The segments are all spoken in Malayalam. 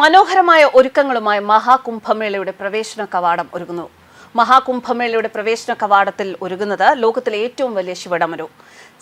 മനോഹരമായ ഒരുക്കങ്ങളുമായി മഹാകുംഭമേളയുടെ പ്രവേശന കവാടം ഒരുങ്ങുന്നു. മഹാകുംഭമേളയുടെ പ്രവേശന കവാടത്തിൽ ഒരുങ്ങുന്നത് ലോകത്തിലെ ഏറ്റവും വലിയ ശിവടമരു.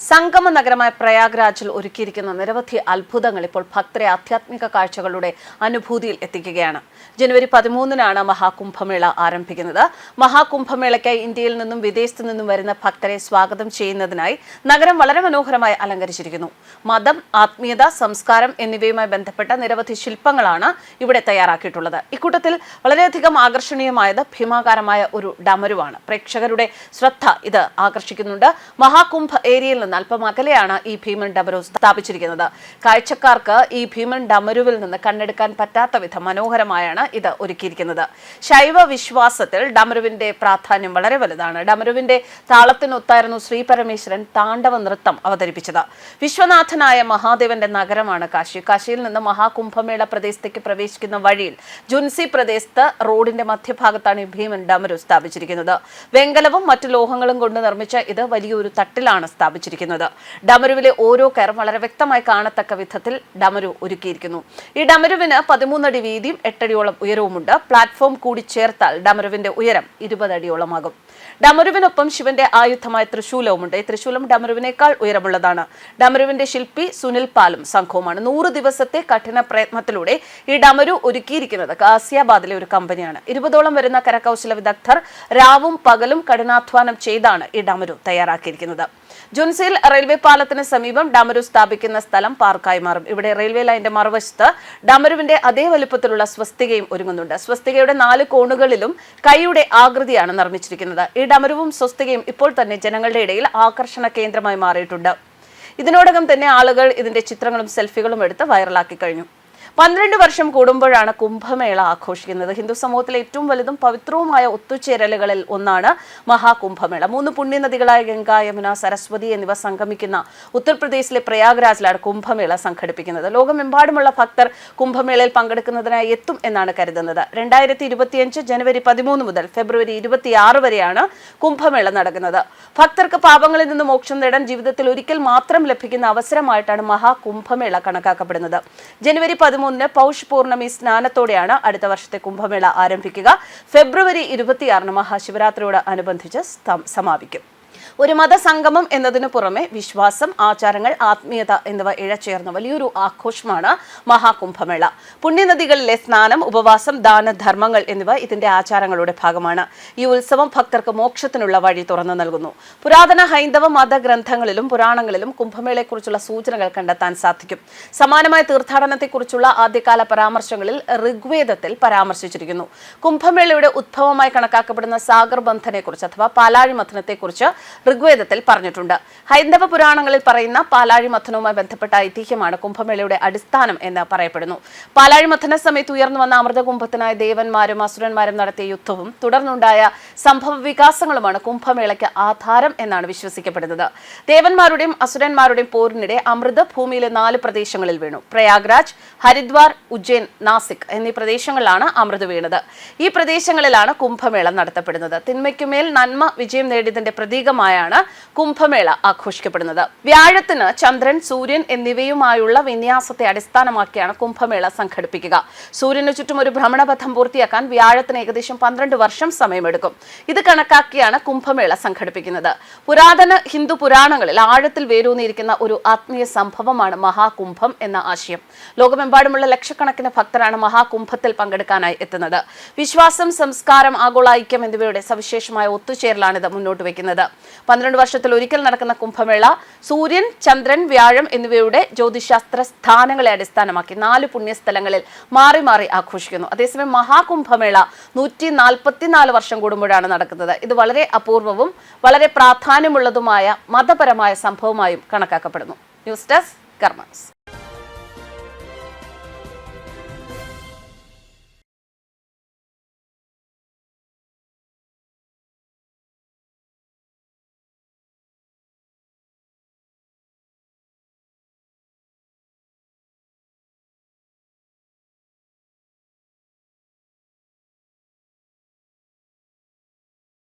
സംഗമ നഗരമായ പ്രയാഗ്രാജിൽ ഒരുക്കിയിരിക്കുന്ന നിരവധി അത്ഭുതങ്ങൾ ഇപ്പോൾ ഭക്തരെ ആധ്യാത്മിക കാഴ്ചകളുടെ അനുഭൂതിയിൽ എത്തിക്കുകയാണ്. ജനുവരി പതിമൂന്നിനാണ് മഹാകുംഭമേള ആരംഭിക്കുന്നത്. മഹാകുംഭമേളയ്ക്കായി ഇന്ത്യയിൽ നിന്നും വിദേശത്തു നിന്നും വരുന്ന ഭക്തരെ സ്വാഗതം ചെയ്യുന്നതിനായി നഗരം വളരെ മനോഹരമായി അലങ്കരിച്ചിരിക്കുന്നു. മതം ആത്മീയത സംസ്കാരം എന്നിവയുമായി ബന്ധപ്പെട്ട നിരവധി ശില്പങ്ങളാണ് ഇവിടെ തയ്യാറാക്കിയിട്ടുള്ളത്. ഇക്കൂട്ടത്തിൽ വളരെയധികം ആകർഷണീയമായത് ഭീമാകാരമായ ഡമരുവാണ്. പ്രേക്ഷകരുടെ ശ്രദ്ധ ഇത് ആകർഷിക്കുന്നുണ്ട്. മഹാകുംഭ ഏരിയയിൽ നിന്ന് അല്പം അകലെയാണ് ഈ ഭീമൻ ഡമരു സ്ഥാപിച്ചിരിക്കുന്നത്. കാഴ്ചക്കാർക്ക് ഈ ഭീമൻ ഡമരുവിൽ നിന്ന് കണ്ണെടുക്കാൻ പറ്റാത്ത വിധം മനോഹരമായാണ് ഇത് ഒരുക്കിയിരിക്കുന്നത്. ശൈവ വിശ്വാസത്തിൽ ഡമരുവിന്റെ പ്രാധാന്യം വളരെ വലുതാണ്. ഡമരുവിന്റെ താളത്തിനൊത്തായിരുന്നു ശ്രീ പരമേശ്വരൻ താണ്ഡവ നൃത്തം അവതരിപ്പിച്ചത്. വിശ്വനാഥനായ മഹാദേവന്റെ നഗരമാണ് കാശി. കാശിയിൽ നിന്ന് മഹാകുംഭമേള പ്രദേശത്തേക്ക് പ്രവേശിക്കുന്ന വഴിയിൽ ജുൻസി പ്രദേശത്ത് റോഡിന്റെ മധ്യഭാഗത്താണ് ഈ ഭീമൻ ഡമരു സ്ഥാപിച്ചിരിക്കുന്നത്. വെങ്കലവും മറ്റു ലോഹങ്ങളും കൊണ്ട് നിർമ്മിച്ച ഇത് വലിയൊരു തട്ടിലാണ് സ്ഥാപിച്ചിരിക്കുന്നത്. ഡമരുവിലെ ഓരോ കയറും വളരെ വ്യക്തമായി കാണത്തക്ക വിധത്തിൽ ഡമരു ഒരുക്കിയിരിക്കുന്നു. ഈ ഡമരുവിന് പതിമൂന്നടി വീതിയും എട്ടടിയോളം ഉയരവുമുണ്ട്. പ്ലാറ്റ്ഫോം കൂടി ചേർത്താൽ ഡമരുവിന്റെ ഉയരം ഇരുപത് അടിയോളമാകും. ഡമരുവിനൊപ്പം ശിവന്റെ ആയുധമായ തൃശൂലവുമുണ്ട്. ഈ തൃശൂലം ഡമരുവിനേക്കാൾ ഉയരമുള്ളതാണ്. ഡമരുവിന്റെ ശില്പി സുനിൽ പാലും സംഘവുമാണ്. നൂറ് ദിവസത്തെ കഠിന പ്രയത്നത്തിലൂടെ ഈ ഡമരു ഒരുക്കിയിരിക്കുന്നത്. ഗാസിയാബാദിലെ ഒരു കമ്പനിയാണ്. ഇരുപതോളം വരുന്ന കരകൗശല വിദഗ്ധർ രാവും പകലും കഠിനാധ്വാനം ചെയ്താണ് ഈ ഡമരു തയ്യാറാക്കിയിരിക്കുന്നത്. ജുൻസിൽ റെയിൽവേ പാലത്തിന് സമീപം ഡമരു സ്ഥാപിക്കുന്ന സ്ഥലം പാർക്കായി മാറും. ഇവിടെ റെയിൽവേ ലൈന്റെ മറുവശത്ത് ഡമരുവിന്റെ അതേ വലുപ്പത്തിലുള്ള സ്വസ്തികയും ഒരുങ്ങുന്നുണ്ട്. സ്വസ്തികയുടെ നാല് കോണുകളിലും കൈയുടെ ആകൃതിയാണ് നിർമ്മിച്ചിരിക്കുന്നത്. ഈ ഡമരുവും സ്വസ്തികയും ഇപ്പോൾ തന്നെ ജനങ്ങളുടെ ഇടയിൽ ആകർഷണ കേന്ദ്രമായി മാറിയിട്ടുണ്ട്. ഇതിനോടകം തന്നെ ആളുകൾ ഇതിന്റെ ചിത്രങ്ങളും സെൽഫികളും എടുത്ത് വൈറലാക്കി കഴിഞ്ഞു. പന്ത്രണ്ട് വർഷം കൂടുമ്പോഴാണ് കുംഭമേള ആഘോഷിക്കുന്നത്. ഹിന്ദു സമൂഹത്തിലെ ഏറ്റവും വലുതും പവിത്രവുമായ ഒത്തുചേരലുകളിൽ ഒന്നാണ് മഹാകുംഭമേള. മൂന്ന് പുണ്യനദികളായ ഗംഗ യമുന സരസ്വതി എന്നിവ സംഗമിക്കുന്ന ഉത്തർപ്രദേശിലെ പ്രയാഗ്രാജിലാണ് കുംഭമേള സംഘടിപ്പിക്കുന്നത്. ലോകമെമ്പാടുമുള്ള ഭക്തർ കുംഭമേളയിൽ പങ്കെടുക്കുന്നതിനായി എത്തും എന്നാണ് കരുതുന്നത്. രണ്ടായിരത്തി ഇരുപത്തിയഞ്ച് ജനുവരി പതിമൂന്ന് മുതൽ ഫെബ്രുവരി ഇരുപത്തിയാറ് വരെയാണ് കുംഭമേള നടക്കുന്നത്. ഭക്തർക്ക് പാപങ്ങളിൽ നിന്ന് മോക്ഷം നേടാൻ ജീവിതത്തിൽ ഒരിക്കൽ മാത്രം ലഭിക്കുന്ന അവസരമായിട്ടാണ് മഹാകുംഭമേള കണക്കാക്കപ്പെടുന്നത്. ജനുവരി പതിമൂന്നിന് പൗഷ് പൂർണമി സ്നാനത്തോടെയാണ് അടുത്ത വർഷത്തെ കുംഭമേള ആരംഭിക്കുക. ഫെബ്രുവരി ഇരുപത്തിയാറിന് മഹാശിവരാത്രിയോട് അനുബന്ധിച്ച് സമാപിക്കും. ഒരു മതസംഗമം എന്നതിനു പുറമെ വിശ്വാസം ആചാരങ്ങൾ ആത്മീയത എന്നിവ ഇഴചേർന്ന വലിയൊരു ആഘോഷമാണ് മഹാകുംഭമേള. പുണ്യനദികളിലെ സ്നാനം ഉപവാസം ദാനധർമ്മങ്ങൾ എന്നിവ ഇതിന്റെ ആചാരങ്ങളുടെ ഭാഗമാണ്. ഈ ഉത്സവം ഭക്തർക്ക് മോക്ഷത്തിനുള്ള വഴി തുറന്നു നൽകുന്നു. പുരാതന ഹൈന്ദവ മതഗ്രന്ഥങ്ങളിലും പുരാണങ്ങളിലും കുംഭമേളയെക്കുറിച്ചുള്ള സൂചനകൾ കണ്ടെത്താൻ സാധിക്കും. സമാനമായ തീർത്ഥാടനത്തെക്കുറിച്ചുള്ള ആദ്യകാല പരാമർശങ്ങളിൽ ഋഗ്വേദത്തിൽ പരാമർശിച്ചിരിക്കുന്നു. കുംഭമേളയുടെ ഉത്ഭവമായി കണക്കാക്കപ്പെടുന്ന സാഗർബന്ധനെക്കുറിച്ച് അഥവാ പാലാഴി മഥനത്തെക്കുറിച്ച് ഋഗ്വേദത്തിൽ പറഞ്ഞിട്ടുണ്ട്. ഹൈന്ദവ പുരാണങ്ങളിൽ പറയുന്ന പാലാഴി മഥനവുമായി ബന്ധപ്പെട്ട ഐതിഹ്യമാണ് കുംഭമേളയുടെ അടിസ്ഥാനം എന്ന് പറയപ്പെടുന്നു. പാലാഴി മഥന സമയത്ത് ഉയർന്നു വന്ന അമൃതകുംഭത്തിനായി ദേവന്മാരും അസുരന്മാരും നടത്തിയ യുദ്ധവും തുടർന്നുണ്ടായ സംഭവ വികാസങ്ങളുമാണ് കുംഭമേളയ്ക്ക് ആധാരം എന്നാണ് വിശ്വസിക്കപ്പെടുന്നത്. ദേവന്മാരുടെയും അസുരന്മാരുടെയും പോരിനിടെ അമൃത ഭൂമിയിലെ നാല് പ്രദേശങ്ങളിൽ വീണു. പ്രയാഗ്രാജ് ഹരിദ്വാർ ഉജ്ജയിൻ നാസിക് എന്നീ പ്രദേശങ്ങളിലാണ് അമൃത് വീണത്. ഈ പ്രദേശങ്ങളിലാണ് കുംഭമേള നടത്തപ്പെടുന്നത്. തിന്മയ്ക്കുമേൽ നന്മ വിജയം നേടിയതിന്റെ പ്രതീകമായാണ് കുംഭമേള ആഘോഷിക്കപ്പെടുന്നത്. വ്യാഴത്തിന് ചന്ദ്രൻ സൂര്യൻ എന്നിവയുമായുള്ള വിന്യാസത്തെ അടിസ്ഥാനമാക്കിയാണ് കുംഭമേള സംഘടിപ്പിക്കുക. സൂര്യന് ചുറ്റും ഒരു ഭ്രമണപഥം പൂർത്തിയാക്കാൻ വ്യാഴത്തിന് ഏകദേശം പന്ത്രണ്ട് വർഷം സമയമെടുക്കും. ഇത് കണക്കാക്കിയാണ് കുംഭമേള സംഘടിപ്പിക്കുന്നത്. പുരാതന ഹിന്ദു പുരാണങ്ങളിൽ ആഴത്തിൽ വേരൂന്നിയിരിക്കുന്ന ഒരു ആത്മീയ സംഭവമാണ് മഹാകുംഭം എന്ന ആശയം. ലോകമെമ്പാടുമുള്ള ലക്ഷക്കണക്കിന് ഭക്തരാണ് മഹാകുംഭത്തിൽ പങ്കെടുക്കാനായി എത്തുന്നത്. വിശ്വാസം സംസ്കാരം ആഗോള ഐക്യം എന്നിവയുടെ സവിശേഷമായ ഒത്തുചേരലാണ് ഇത് മുന്നോട്ട് വയ്ക്കുന്നത്. പന്ത്രണ്ട് വർഷത്തിൽ ഒരിക്കൽ നടക്കുന്ന കുംഭമേള സൂര്യൻ ചന്ദ്രൻ വ്യാഴം എന്നിവയുടെ ജ്യോതിശാസ്ത്ര സ്ഥാനങ്ങളെ അടിസ്ഥാനമാക്കി നാല് പുണ്യസ്ഥലങ്ങളിൽ മാറി മാറി ആഘോഷിക്കുന്നു. അതേസമയം മഹാകുംഭമേള നൂറ്റി നാൽപ്പത്തിനാല് വർഷം കൂടുമ്പോഴാണ് നടക്കുന്നത്. ഇത് വളരെ അപൂർവവും വളരെ പ്രാധാന്യമുള്ളതുമായ മതപരമായ സംഭവമായും കണക്കാക്കപ്പെടുന്നു. News desk കർമ്മസ്